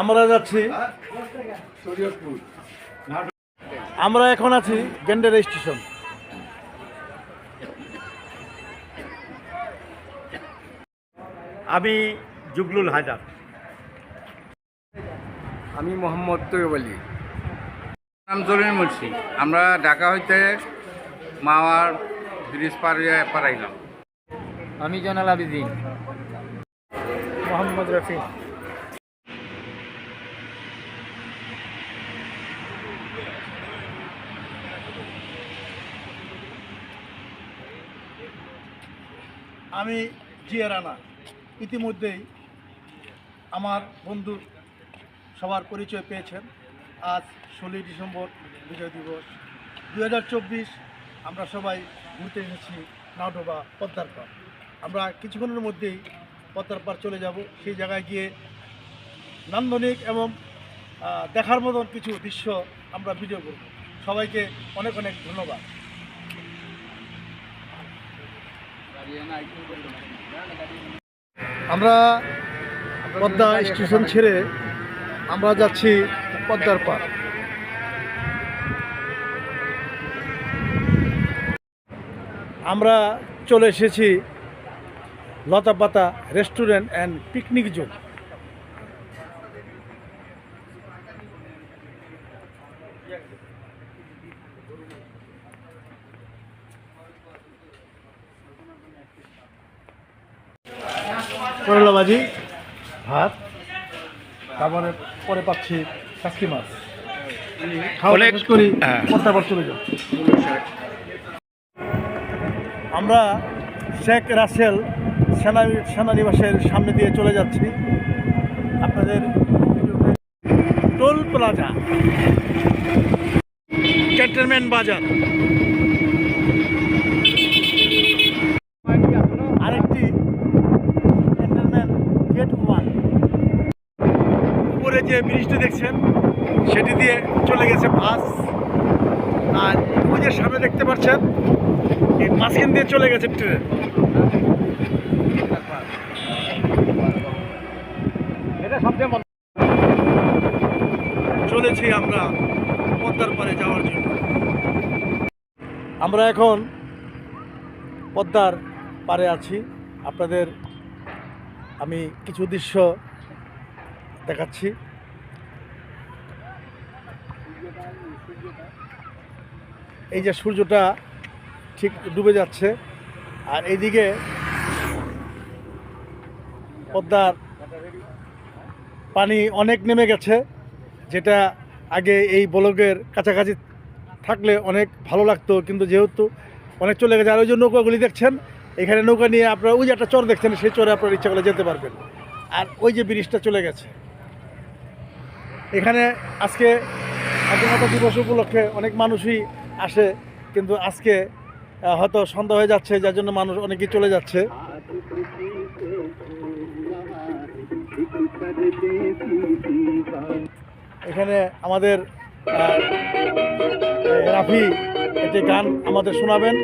আমরা যাচ্ছি। আমরা এখন আছি গেন্ডার স্টেশন। আমি জুগলুল হাজার আমি মোহাম্মদ তৈয়ব আলী। নাম জলিল মুন্সি। আমরা ঢাকা হইতে মাওয়ার ব্রিজ পার হইয়া পারাইলাম আমি জনাল আবিদিন। মোহাম্মদ রফি আমি জিয়া রানা। ইতিমধ্যেই আমার বন্ধু সবার পরিচয় পেয়েছেন। আজ ষোলোই ডিসেম্বর বিজয় দিবস। দু হাজার চব্বিশ আমরা সবাই ঘুরতে এসেছি নাওডোবা পদ্মার পাড়। আমরা কিছুক্ষণের মধ্যেই পদ্মার চলে যাব। সেই জায়গায় গিয়ে নান্দনিক এবং দেখার মতন কিছু দৃশ্য আমরা ভিডিও করব। সবাইকে অনেক অনেক ধন্যবাদ। আমরা পদ্মা স্টেশন ছেড়ে আমরা যাচ্ছি পদ্মার পাড়। আমরা চলে এসেছি লতাপাতা রেস্টুরেন্ট অ্যান্ড পিকনিক জোন। করলা ভাজি ভাত। তারপরে পরে পাচ্ছি কাকি মাছ। খাওয়া শেষ করি হ্যাঁ। চলে যাও। আমরা শেখ রাসেল সেনা সেনানিবাসের সামনে দিয়ে চলে যাচ্ছি। আপনাদের টোল প্লাজা। ক্যান্টনমেন্ট বাজার। যে ব্রিজটি দেখছেন, সেটি দিয়ে চলে গেছে বাস আর ওই সামনে দেখতে পাচ্ছেন, এই মাঝখান দিয়ে চলে গেছে ট্রেন এটা সবচেয়ে চলেছি আমরা পদ্মার পারে যাওয়ার জন্য। আমরা এখন পদ্মার পারে আছি। আপনাদের আমি কিছু দৃশ্য দেখাচ্ছি। এই যে সূর্যটা ঠিক ডুবে যাচ্ছে, আর এইদিকে পদ্মার পানি অনেক নেমে গেছে, যেটা আগে এই বলকের কাছাকাছি থাকলে অনেক ভালো লাগতো, কিন্তু যেহেতু অনেক চলে গেছে, আর ওই যে নৌকাগুলি দেখছেন, এখানে নৌকা নিয়ে আপনারা ওই যে একটা চর দেখছেন, সেই চরে আপনারা ইচ্ছা করলে যেতে পারবেন। আর ওই যে ব্রিজটা চলে গেছে। এখানে আজকে স্বাধীনতা দিবস উপলক্ষে অনেক মানুষই আসে, কিন্তু আজকে হয়তো সন্ধ্যা হয়ে যাচ্ছে, যার জন্য মানুষ অনেকেই চলে যাচ্ছে। এখানে আমাদের রাফি, একটি গান আমাদের শোনাবেন।